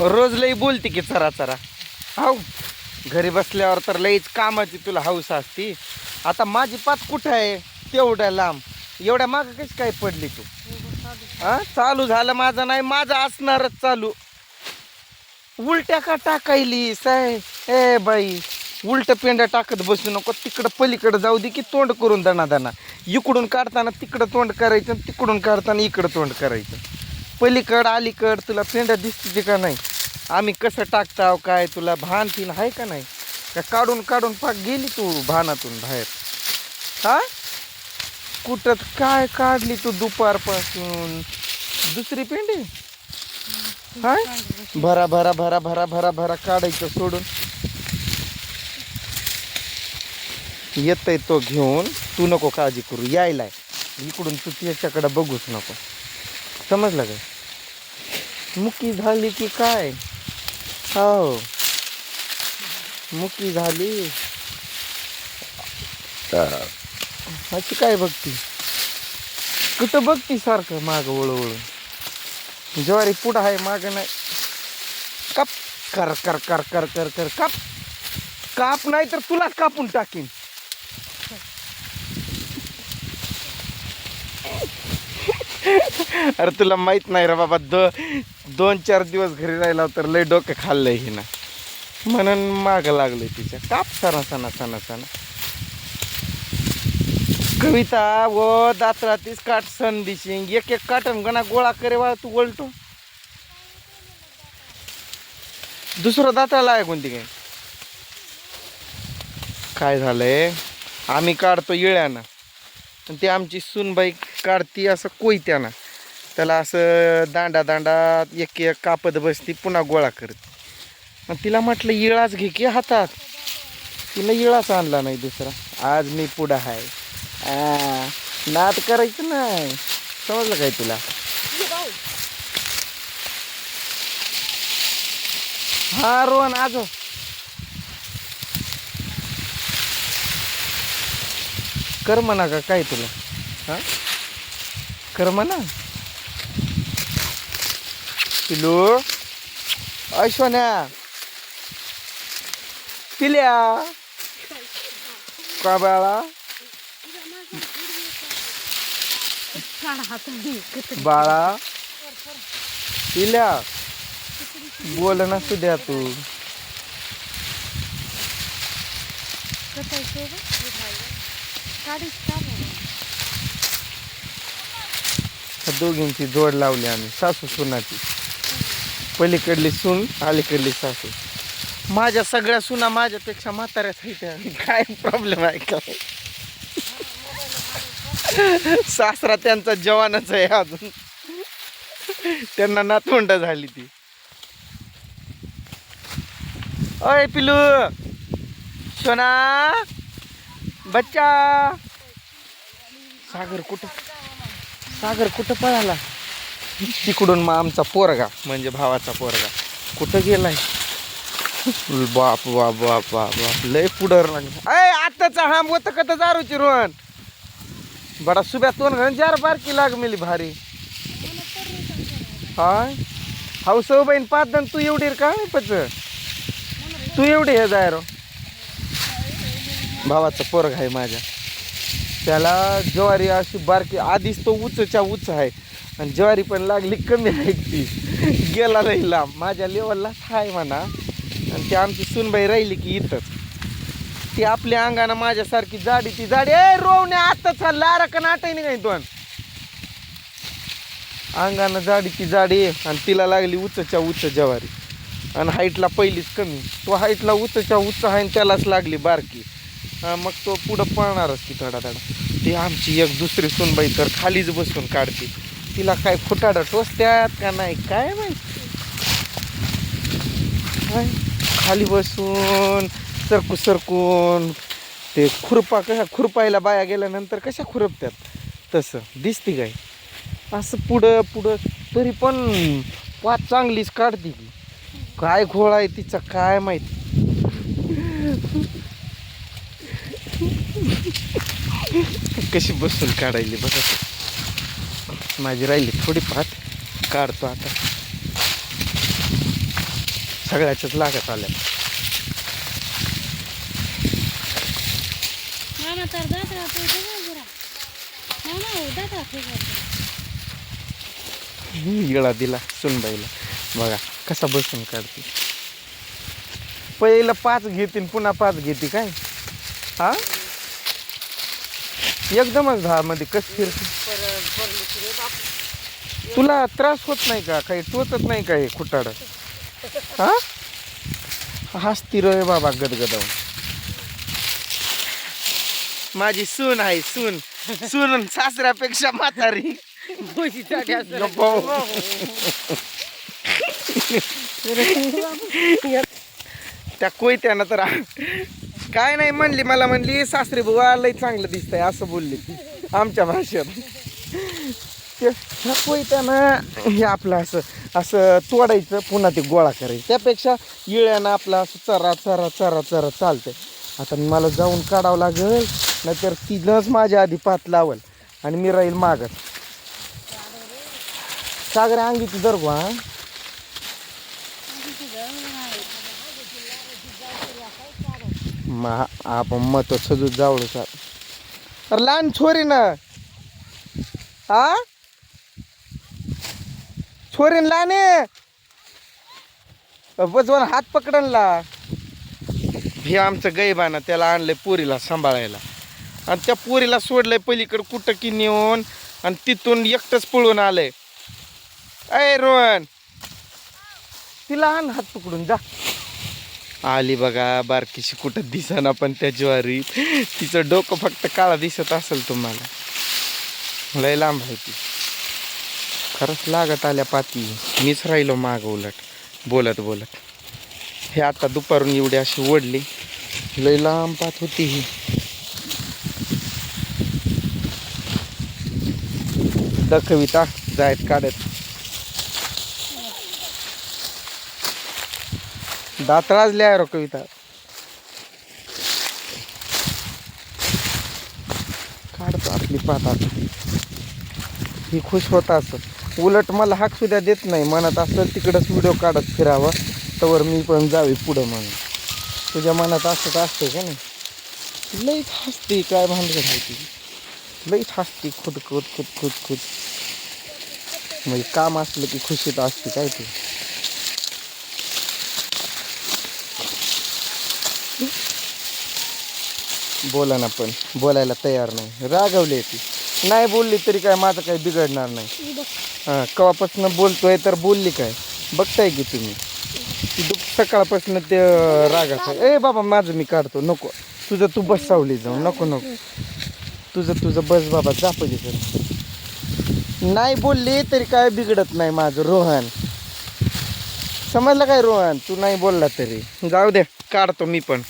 रोज लई बोलते की चरा चरा. हाव घरी बसल्यावर तर लईच कामाची तुला हौस असती. आता माझी पात कुठं आहे? तेवढ्या लांब. एवढ्या माग कशी काय पडली तू? हा चालू झालं माझं नाही माझं असणारच चालू. उलट्या का टाकायली साय? ए बाई उलट पेंड्या टाकत बसू नको. तिकडं पलीकडं जाऊ दे की तोंड करून दणा दणा. इकडून काढताना तिकडं तोंड करायचं तिकडून काढताना इकडं तोंड करायचं. पलीकड अलीकड तुला पेंड्या दिसते का नाही? आम्ही कसं टाकताव काय तुला भान तीन आहे का नाही? का काढून काढून पाक गेली तू भानातून बाहेर? हा? कुठं काय काढली तू दुपारपासून? दुसरी पेंडी? हाय भरा भरा भरा भरा भरा भरा काढायचं सोडून. येतय तो घेऊन. तू नको काळजी करू यायलाय. इकडून तू त्याच्याकडे बघूच नको. समजलं काय मुकी झाली की काय? हो मुकी झाली। अशी काय बघती? कुठं बघती सारखं माग वळू वळून ज्वारी पुढं आहे माग नाही. काप कर कर कर कर कर कर काप. काप नाही तर तुलाच कापून टाकीन. अरे तुला माहीत नाही रे बाबा दो दोन चार दिवस घरी राहिला तर लय डोकं खाल्लंय ही ना म्हणून माग लागलंय तिच्या. काप सणा सणा सणा सणा. कविता व दातरातीस काट सण दिशिंग एक एक काटन गणा गोळा करे वा तू वळतो दुसरं दात्राला आहे कोणती काय? काय झालंय? आम्ही काढतो येळ्यानं. आणि ती आमची सूनबाई काढती असं कोयत्यानं. त्याला असं दांडा दांडा एक एक कापत बसती पुन्हा गोळा करत. मग तिला म्हटलं इळाच घे की हातात. तिला इळाच आणला नाही दुसरा. आज मी पुढं आहे नाद करायचं नाही. समजलं काय तुला? हा रोहन आज. कर म्हणा का काय तुला? हा? कर म्हणा. पिलू ऐश्वर्या पिल्या का बाळा बाळा पिल्या बोल ना सुद्या तू ह्या दोघींची जोड लावली आम्ही सासू सुनाची पलीकडली सून अलीकडली सासू. माझ्या सगळ्या सुना माझ्यापेक्षा म्हाताऱ्याच आहेत. काय प्रॉब्लेम आहे काय सासरा त्यांचा जवानच आहे अजून. त्यांना नातवंड झाली ती. अय पिलू सोना. बच्चा. सागर कुठं? सागर कुठं पळाला? तिकडून मग आमचा पोरगा म्हणजे भावाचा पोरगा कुठं गेलाय? बाप बाप बाप बाप बाप लय पुढं लागला अय आत्ताचा हा मोत कत दारूची रोहन बडा सुब्या तोन घन जार बारकी लाग मेली भारी. हाय. हाऊस बहीण पाच जण तू एवढी का पच तू एवढी हे जाय रो भावाचा पोरगा आहे माझ्या. त्याला ज्वारी अशी बारकी आधीच तो उचच्या उच आहे. आणि ज्वारी पण लागली कमी आहे ती. गेला नाही लांब. माझ्या लेवलला आहे म्हणा. आणि ती आमची सुनबाई राहिली की इथंच. ती आपल्या अंगानं माझ्यासारखी जाडी ती जाडी. ए रोवणे आताच हा अरे का नाटाय नाही दोन. अंगानं जाडी ती जाडी. आणि तिला लागली उचच्या उच्च ज्वारी. आणि हाईटला पहिलीच कमी. तो हाईटला उचच्या उच आहे आणि त्यालाच लागली बारकी. मग तो पुढं पळणारच की थोडा थोडा ती आमची एक दुसरी सुनबाई तर खालीच बसून काढते. तिला काय फुटाडा टोचत्यात का नाही काय माहिती? काय? खाली बसून सरकू सरकून ते खुरपा कशा खुरपायला बाया गेल्यानंतर कशा खुरपत्यात? तसं दिसते काय? असं पुढं पुढं तरी पण पाच चांगलीच काढते की काय घोळ आहे तिचा काय माहिती? कशी बसून काढायली बघा. माझी राहिली थोडी पाठ काढतो आता. सगळ्याच्याच लागत आल्या. हो इळा दिला सुनबाईला. बघा कसा बसून काढते. पहिलं पाच घेतील पुन्हा पाच घेते काय? हा? एकदमच दहा मध्ये कस तुला त्रास होत नाही का? काही टोचत नाही का हे खुटाड? हा? हसती रे बाबा गदगद माझी सून आहे सून. सून सासऱ्यापेक्षा म्हातारी. हो. त्या कोयत्यानं तर काय नाही म्हणली मला म्हणली सासरी बुवा लई चांगलं दिसतंय असं बोलली. ती आमच्या भाषेत. ते- त्या हे आपलं असं असं तोडायचं पुन्हा ते गोळा करायचं. त्यापेक्षा इळ्यानं आपलं असं चरा चरा चरा चरा चालतंय. आता मला जाऊन काढावं लागेल नाहीतर तिनंच माझ्या आधी पात लावल आणि मी राहील मागत सागरे अंगीची दर मा आपण मत सजू जावळ सर अरे लहान छोरी ना. हा छोरीन लहान बजवान हात पकडणला हे आमचं गैबाना त्याला आणलंय पोरीला सांभाळायला. आणि त्या पोरीला सोडलंय पलीकडे कुठं की नेऊन आणि तिथून एकटंच पळून आलंय. अय रोहन तिला आण हात पकडून जा. आली बघा बारकीशी कुठं दिसना पण त्या ज्वारी. तिचं डोकं फक्त काळा दिसत असेल तुम्हाला. लय लांब आहे ती. खरंच लागत आल्या पाती. मीच राहिलो माग उलट. बोलत बोलत. हे आता दुपारून एवढी अशी ओढली. लय लांब पात होती ही. दखविता जायत काढत. दात राजल्या रो कविता. काढतो आपली पाहतात ही खुश होत असत उलट मला हाक सुद्धा देत नाही. मनात असं तिकडंच व्हिडिओ काढत फिरावा. तवर मी पण जावे पुढं म्हणून. तुझ्या मनात असत असतं का नाही? लईच हसते काय भांडण माहिती लई लईच हसते खुद खुद खुद खुद खुद. म्हणजे काम असलं की खुशीत असते काय ते. बोला ना पण बोलायला तयार नाही. रागवली ती. नाही बोलली तरी काय माझं काही बिघडणार नाही. हां कवापासून बोलतोय तर बोलली काय? बघताय की तुम्ही. दुप सकाळपासून ते रागाचं ए बाबा माझं मी काढतो. नको. तुझं तू बस सावली जाऊ. नको नको. तुझं तुझं बस बाबा जा पलीकडे नाही बोलली तरी काय बिघडत नाही माझं रोहन. समजलं काय रोहन? तू नाही बोलला तरी. जाऊ दे काढतो मी पण.